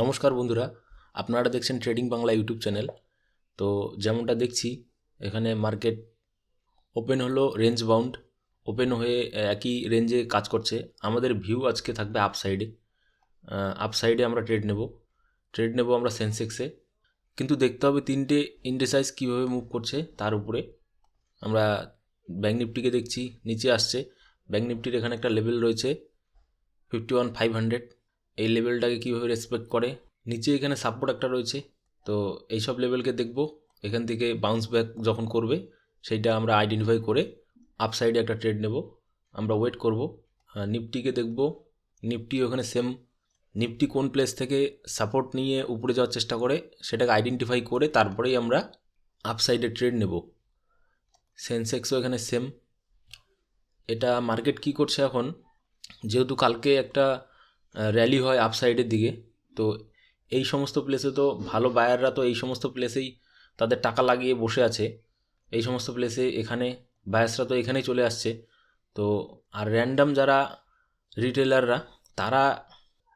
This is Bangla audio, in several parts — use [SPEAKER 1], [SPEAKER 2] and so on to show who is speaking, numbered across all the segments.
[SPEAKER 1] নমস্কার বন্ধুরা, আপনারা দেখছেন ট্রেডিং বাংলা ইউটিউব চ্যানেল তো যেমনটা দেখছি, এখানে মার্কেট ওপেন হলো রেঞ্জ বাউন্ড ওপেন হয়ে একই রেঞ্জে কাজ করছে। আমাদের ভিউ আজকে থাকবে আপ সাইডে আপ সাইডে আমরা ট্রেড নেব। ট্রেড নেব আমরা সেন্সেক্সে কিন্তু দেখতে হবে তিনটে ইন্ডেসাইজ কীভাবে মুভ করছে তার উপরে। আমরা ব্যাঙ্ক নিফটিকে দেখছি, নিচে আসছে। ব্যাঙ্ক নিফটির এখানে একটা লেভেল রয়েছে ফিফটি ওয়ান ফাইভ হান্ড্রেড এই লেভেলটাকে কীভাবে রেসপেক্ট করে? নিচে এখানে সাপোর্ট একটা রয়েছে। তো এইসব লেভেলকে দেখব। এখান থেকে বাউন্স ব্যাক যখন করবে, সেইটা আমরা আইডেন্টিফাই করে আপসাইডে একটা ট্রেড নেব। আমরা ওয়েট করব। নিফটিকে দেখব। নিফটি ওখানে সেম নিফটি কোন প্লেস থেকে সাপোর্ট নিয়ে উপরে যাওয়ার চেষ্টা করে, সেটাকে আইডেন্টিফাই করে তারপরেই আমরা আপসাইডে ট্রেড নেব। সেন্সেক্সও এখানে সেম এটা মার্কেট কি করছে এখন? যেহেতু কালকে একটা র্যালি হয় আপসাইডের দিকে। তো এই সমস্ত প্লেসে তো ভালো বায়াররা তো এই সমস্ত প্লেসেই তাদের টাকা লাগিয়ে বসে আছে। এই সমস্ত প্লেসে এখানে বায়ার্সরা তো এখানেই চলে আসছে। তো আর র্যান্ডাম যারা রিটেলাররা তারা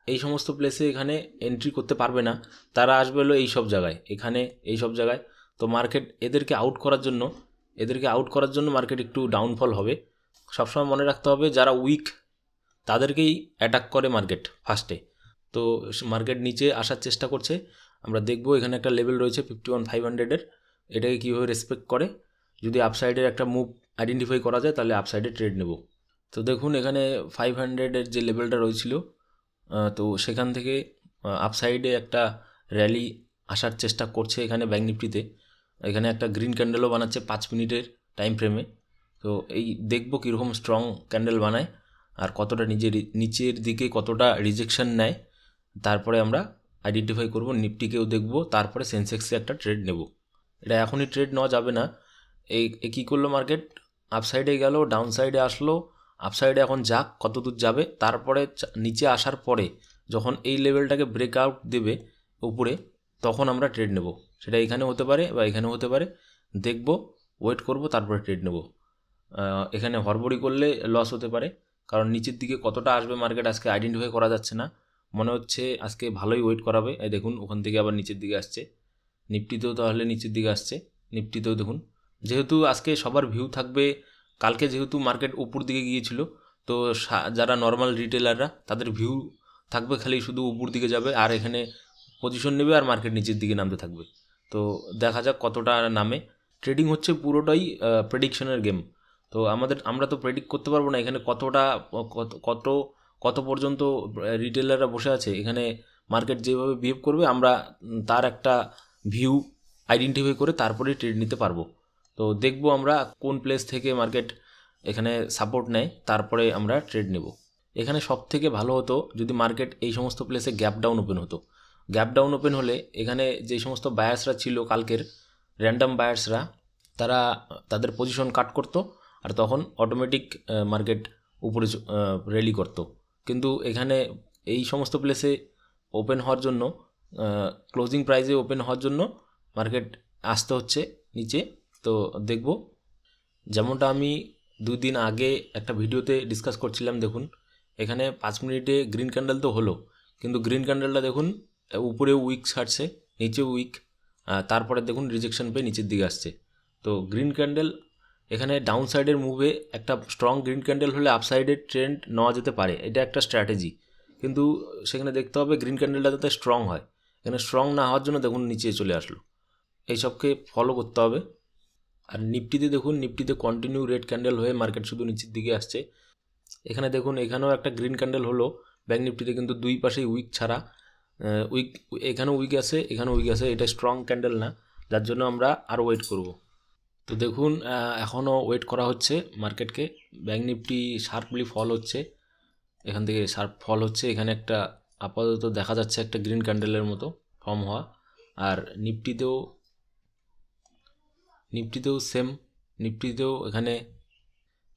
[SPEAKER 1] এই সমস্ত প্লেসে এখানে এন্ট্রি করতে পারবে না। তারা আসবে হলো এই সব জায়গায়, এখানে এই সব জায়গায়। তো মার্কেট এদেরকে আউট করার জন্য, এদেরকে আউট করার জন্য মার্কেট একটু ডাউনফল হবে। সবসময় মনে রাখতে হবে যারা উইক তাদেরকেই অ্যাটাক করে মার্কেট ফার্স্টে তো মার্কেট নিচে আসার চেষ্টা করছে। আমরা দেখব এখানে একটা লেভেল রয়েছে ফিফটি ওয়ান ফাইভ হান্ড্রেডের এটাকে কীভাবে রেসপেক্ট করে? যদি আপসাইডের একটা মুভ আইডেন্টিফাই করা যায়, তাহলে আপসাইডে ট্রেড নেব। তো দেখুন, এখানে ফাইভ হান্ড্রেডের যে লেভেলটা রয়েছিল তো সেখান থেকে আপসাইডে একটা র্যালি আসার চেষ্টা করছে এখানে ব্যাঙ্ক নিফটিতে এখানে একটা গ্রিন ক্যান্ডেলও বানাচ্ছে পাঁচ মিনিটের টাইম ফ্রেমে তো এই দেখব কীরকম স্ট্রং ক্যান্ডেল বানায়। আর কতটা নিজের নিচের দিকে কতটা রিজেকশন নেয়, তারপরে আমরা আইডেন্টিফাই করব নিফটিকেও দেখব, তারপরে সেন্সেক্সে একটা ট্রেড নেব। এটা এখনই ট্রেড নেওয়া যাবে না। এই কী করল মার্কেট আপসাইডে গেল ডাউন সাইডে আসলো আপসাইডে এখন যাক কত দূর যাবে, তারপরে নিচে আসার পরে যখন এই লেভেলটাকে ব্রেক আউট দেবে উপরে, তখন আমরা ট্রেড নেব। সেটা এখানে হতে পারে বা এখানে হতে পারে। দেখব ওয়েট করব, তারপরে ট্রেড নেব। এখানে হরবড়ি করলে লস হতে পারে। কারণ নিচের দিকে কতটা আসবে মার্কেট আজকে আইডেন্টিফাই করা যাচ্ছে না। মনে হচ্ছে আজকে ভালোই ওয়েট করাবে। এই দেখুন, ওখান থেকে আবার নিচের দিকে আসছে। নিফটিতেও তাহলে নিচের দিকে আসছে। নিফটিতেও দেখুন, যেহেতু আজকে সবার ভিউ থাকবে, কালকে যেহেতু মার্কেট উপর দিকে গিয়েছিল, তো যারা নর্মাল রিটেলাররা তাদের ভিউ থাকবে খালি শুধু উপর দিকে যাবে, আর এখানে পজিশন নেবে আর মার্কেট নিচের দিকে নামতে থাকবে। তো দেখা যাক কতটা নামে। ট্রেডিং হচ্ছে পুরোটাই প্রেডিকশনের গেম তো আমাদের, আমরা তো প্রেডিক্ট করতে পারব না এখানে কতটা, কত কত কত পর্যন্ত রিটেলাররা বসে আছে। এখানে মার্কেট যেভাবে বিহেভ করবে, আমরা তার একটা ভিউ আইডেন্টিফাই করে তারপরে ট্রেড নিতে পারব। তো দেখব আমরা কোন প্লেস থেকে মার্কেট এখানে সাপোর্ট নেয়, তারপরে আমরা ট্রেড নেব। এখানে সব থেকে ভালো হতো যদি মার্কেট এই সমস্ত প্লেসে গ্যাপ ডাউন ওপেন হতো। গ্যাপ ডাউন ওপেন হলে এখানে যে সমস্ত বায়ার্সরা ছিল কালকের র্যান্ডাম বায়ার্সরা তারা, তাদের পজিশন কাট করতো। আর তখন অটোমেটিক মার্কেট উপরে র্যালি করতো। কিন্তু এখানে এই সমস্ত প্লেসে ওপেন হওয়ার জন্য ক্লোজিং প্রাইজে ওপেন হওয়ার জন্য মার্কেট আসতে হচ্ছে নিচে। তো দেখব, যেমনটা আমি দুই দিন আগে একটা ভিডিওতে ডিসকাস করছিলাম, দেখুন, এখানে পাঁচ মিনিটে গ্রিন ক্যান্ডেল তো হলো, কিন্তু গ্রিন ক্যান্ডেলটা দেখুন উপরে উইক ছাড়ছে নিচে উইক তারপরে দেখুন রিজেকশন পেয়ে নিচের দিকে আসছে। তো গ্রিন ক্যান্ডেল এখানে ডাউন সাইডের মুভে একটা স্ট্রং গ্রিন ক্যান্ডেল হলে আপসাইডের ট্রেন্ড নেওয়া যেতে পারে। এটা একটা স্ট্র্যাটেজি কিন্তু সেখানে দেখতে হবে গ্রিন ক্যান্ডেলটা যাতে স্ট্রং হয়। এখানে স্ট্রং না হওয়ার জন্য দেখুন নিচে চলে আসলো। এইসবকে ফলো করতে হবে। আর নিফটিতে দেখুন নিফটিতে কন্টিনিউ রেড ক্যান্ডেল হয়ে মার্কেট শুধু নিচের দিকে আসছে। এখানে দেখুন, এখানেও একটা গ্রিন ক্যান্ডেল হলো। ব্যাঙ্ক নিফটিতে কিন্তু দুই পাশেই উইক ছাড়া উইক এখানেও উইক আছে, এখানেও উইক আছে। এটা স্ট্রং ক্যান্ডেল না। যার জন্য আমরা আরও ওয়েট করব। তো দেখুন এখনও ওয়েট করা হচ্ছে মার্কেটকে ব্যাঙ্ক নিফটি শার্পলি ফল হচ্ছে। এখান থেকে শার্প ফল হচ্ছে। এখানে একটা আপাতত দেখা যাচ্ছে একটা গ্রিন ক্যান্ডেলের মতো ফর্ম হওয়া। আর নিফটিতেও নিফটিতেও সেম নিফটিতেও এখানে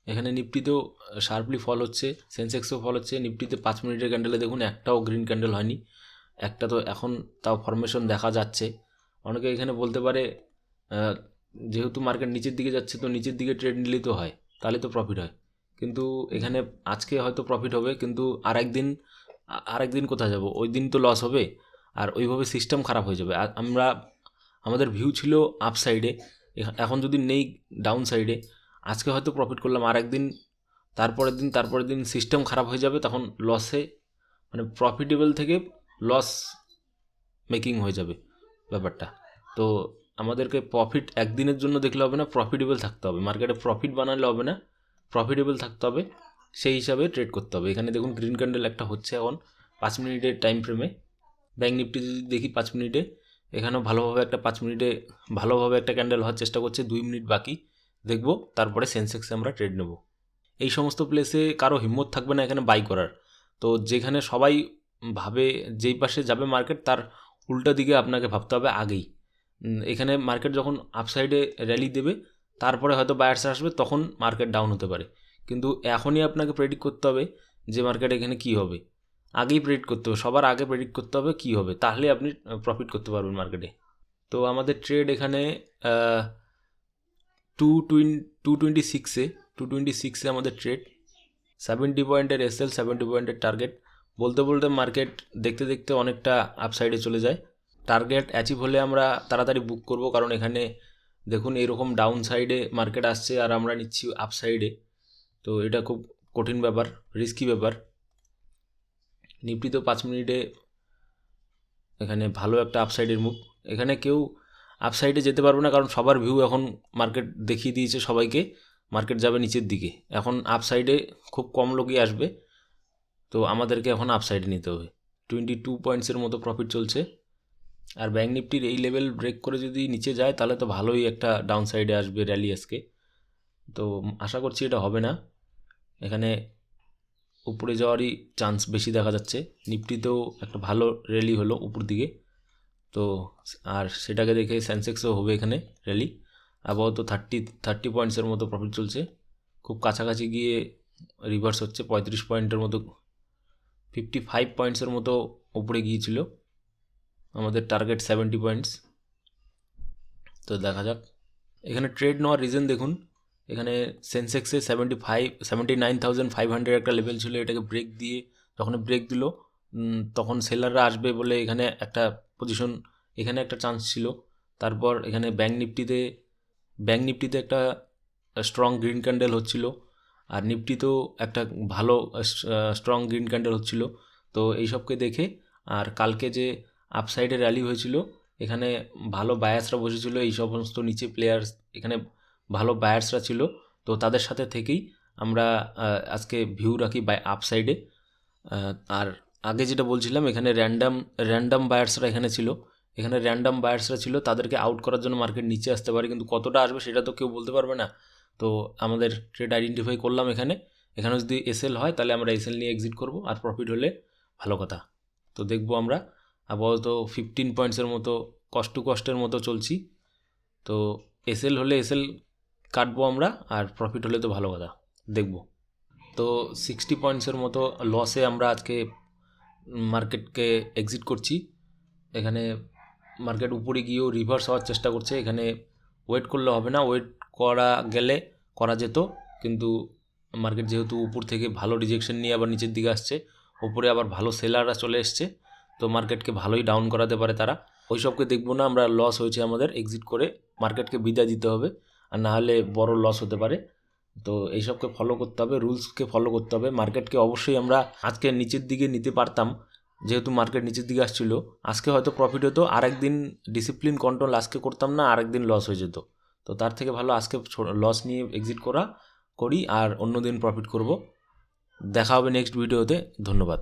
[SPEAKER 1] এখানে নিফটিতেও শার্পলি ফল হচ্ছে। সেন্সেক্সও ফল হচ্ছে। নিফটিতে পাঁচ মিনিটের ক্যান্ডেলে দেখুন একটাও গ্রিন ক্যান্ডেল হয়নি। একটা তো এখন তাও ফরমেশন দেখা যাচ্ছে। অনেকে এখানে বলতে পারে যেহেতু মার্কেট নিচের দিকে যাচ্ছে, তো নিচের দিকে ট্রেড নিলেই তো হয় তাহলে তো প্রফিট হয়। কিন্তু এখানে আজকে হয়তো প্রফিট হবে, কিন্তু আর একদিন আর একদিন কোথায় যাব? ওই দিন তো লস হবে, আর ওইভাবে সিস্টেম খারাপ হয়ে যাবে। আর আমরা, আমাদের ভিউ ছিল আপ সাইডে এখন যদি নেই ডাউন সাইডে আজকে হয়তো প্রফিট করলাম আর একদিন তারপরের দিন তারপরের দিন সিস্টেম খারাপ হয়ে যাবে, তখন লসে মানে প্রফিটেবল থেকে লস মেকিং হয়ে যাবে ব্যাপারটা। তো আমাদেরকে প্রফিট একদিনের জন্য দেখলে হবে না প্রফিটেবল থাকতে হবে। মার্কেটে প্রফিট বানালে হবে না প্রফিটেবল থাকতে হবে, সেই হিসাবে ট্রেড করতে হবে। এখানে দেখুন গ্রিন ক্যান্ডেল একটা হচ্ছে এখন পাঁচ মিনিটের টাইম ফ্রেমে ব্যাঙ্ক নিফটি যদি দেখি পাঁচ মিনিটে, এখানেও ভালোভাবে একটা পাঁচ মিনিটে ভালোভাবে একটা ক্যান্ডেল হওয়ার চেষ্টা করছে, দুই মিনিট বাকি। দেখব তারপরে সেন্সেক্সে আমরা ট্রেড নেব। এই সমস্ত প্লেসে কারও হিম্মত থাকবে না এখানে বাই করার। তো যেখানে সবাই ভাবে, যেই পাশে যাবে মার্কেট তার উল্টো দিকে আপনাকে ভাবতে হবে আগেই। এখানে মার্কেট যখন আপসাইডে র্যালি দেবে, তারপরে হয়তো বায়ার্স আসবে, তখন মার্কেট ডাউন হতে পারে। কিন্তু এখনই আপনাকে প্রেডিক্ট করতে হবে যে মার্কেট এখানে কী হবে। আগেই প্রেডিক্ট করতে হবে, সবার আগে প্রেডিক্ট করতে হবে কী হবে, তাহলে আপনি প্রফিট করতে পারবেন মার্কেটে তো আমাদের ট্রেড এখানে টু টুইন টু টোয়েন্টি সিক্সে টু টোয়েন্টি সিক্সে আমাদের ট্রেড সেভেন্টি পয়েন্টের এসএল সেভেন্টি পয়েন্টের টার্গেট বলতে বলতে মার্কেট দেখতে দেখতে অনেকটা আপসাইডে চলে যায়। টার্গেট অ্যাচিভ হলে আমরা তাড়াতাড়ি বুক করব। কারণ এখানে দেখুন, এরকম ডাউন সাইডে মার্কেট আসছে আর আমরা নিচ্ছি আপ সাইডে তো এটা খুব কঠিন ব্যাপার রিস্কি ব্যাপার। নিফটি তো পাঁচ মিনিটে এখানে ভালো একটা আপসাইডের মুভ এখানে কেউ আপসাইডে যেতে পারবে না, কারণ সবার ভিউ এখন মার্কেট দেখিয়ে দিয়েছে সবাইকে। মার্কেট যাবে নিচের দিকে। এখন আপসাইডে খুব কম লোকই আসবে। তো আমাদেরকে এখন আপসাইডে নিতে হবে। টোয়েন্টি টু পয়েন্টসের মতো প্রফিট চলছে। আর ব্যাঙ্ক নিফটির এই লেভেল ব্রেক করে যদি নিচে যায়, তাহলে তো ভালোই একটা ডাউন সাইডে আসবে র্যালি আজকে। তো আশা করছি এটা হবে না। এখানে উপরে যাওয়ারই চান্স বেশি দেখা যাচ্ছে। নিফটিতেও একটা ভালো র্যালি হলো উপর দিকে। তো আর সেটাকে দেখে সেন্সেক্সও হবে এখানে র্যালি আপাতত থার্টি থার্টি পয়েন্টসের মতো প্রফিট চলছে। খুব কাছাকাছি গিয়ে রিভার্স হচ্ছে, পঁয়ত্রিশ পয়েন্টের মতো ফিফটি ফাইভ পয়েন্টসের মতো উপরে গিয়েছিল। আমাদের টার্গেট সেভেন্টি পয়েন্টস তো দেখা যাক। এখানে ট্রেড নেওয়ার রিজন দেখুন। এখানে সেন্সেক্সে seventy five seventy nine thousand five hundred একটা লেভেল ছিল, এটাকে ব্রেক দিয়ে যখন ব্রেক দিল তখন সেলাররা আসবে বলে এখানে একটা পজিশন এখানে একটা চান্স ছিল। তারপর এখানে ব্যাঙ্ক নিফটিতে ব্যাঙ্ক নিফটিতে একটা স্ট্রং গ্রিন ক্যান্ডেল হচ্ছিল। আর নিফটিতেও একটা ভালো স্ট্রং গ্রিন ক্যান্ডেল হচ্ছিল। তো এইসবকে দেখে, আর কালকে যে আপসাইডে র্যালি হয়েছিল। এখানে ভালো বায়াসরা বসেছিল, এই সমস্ত নিচে প্লেয়ার্স এখানে ভালো বায়ার্সরা ছিল। তো তাদের সাথে থেকেই আমরা আজকে ভিউ রাখি বাই আপসাইডে আর আগে যেটা বলছিলাম, এখানে র্যান্ডাম র্যান্ডাম বায়ার্সরা এখানে ছিল। এখানে র্যান্ডাম বায়ার্সরা ছিল, তাদেরকে আউট করার জন্য মার্কেট নিচে আসতে পারে, কিন্তু কতটা আসবে সেটা তো কেউ বলতে পারবে না। তো আমাদের ট্রেড আইডেন্টিফাই করলাম এখানে। এখানে যদি এসএল হয়, তাহলে আমরা এসএল নিয়ে এক্সিট করব, আর প্রফিট হলে ভালো কথা। তো দেখব আমরা আপাতত ফিফটিন পয়েন্টসের মতো কষ্ট কষ্টের মতো চলছি। তো এসএল হলে এসএল কাটবো আমরা, আর প্রফিট হলে তো ভালো কথা, দেখব। তো সিক্সটি পয়েন্টসের মতো লসে আমরা আজকে মার্কেটকে এক্সিট করছি। এখানে মার্কেট উপরে গিয়েও রিভার্স হওয়ার চেষ্টা করছে। এখানে ওয়েট করলে হবে না ওয়েট করা গেলে করা যেত, কিন্তু মার্কেট যেহেতু উপর থেকে ভালো রিজেকশন নিয়ে আবার নিচের দিকে আসছে, উপরে আবার ভালো সেলাররা চলে এসছে। তো মার্কেটকে ভালোই ডাউন করাতে পারে তারা। ওই সবকে দেখব না, আমরা লস হয়েছে আমাদের এক্সিট করে মার্কেটকে বিদায় দিতে হবে। আর না হলে বড় লস হতে পারে। তো এইসবকে ফলো করতে হবে রুলসকে ফলো করতে হবে। মার্কেটকে অবশ্যই আমরা আজকে নিচের দিকে নিতে পারতাম, যেহেতু মার্কেট নিচের দিকে আসছিল। আজকে হয়তো প্রফিট হতো আর একদিন ডিসিপ্লিন কন্ট্রোল আজকে করতাম না আর একদিন লস হয়ে যেত। তো তার থেকে ভালো আজকে লস নিয়ে এক্সিট করা, করি, আর অন্য দিন প্রফিট করব। দেখা হবে নেক্সট ভিডিওতে ধন্যবাদ।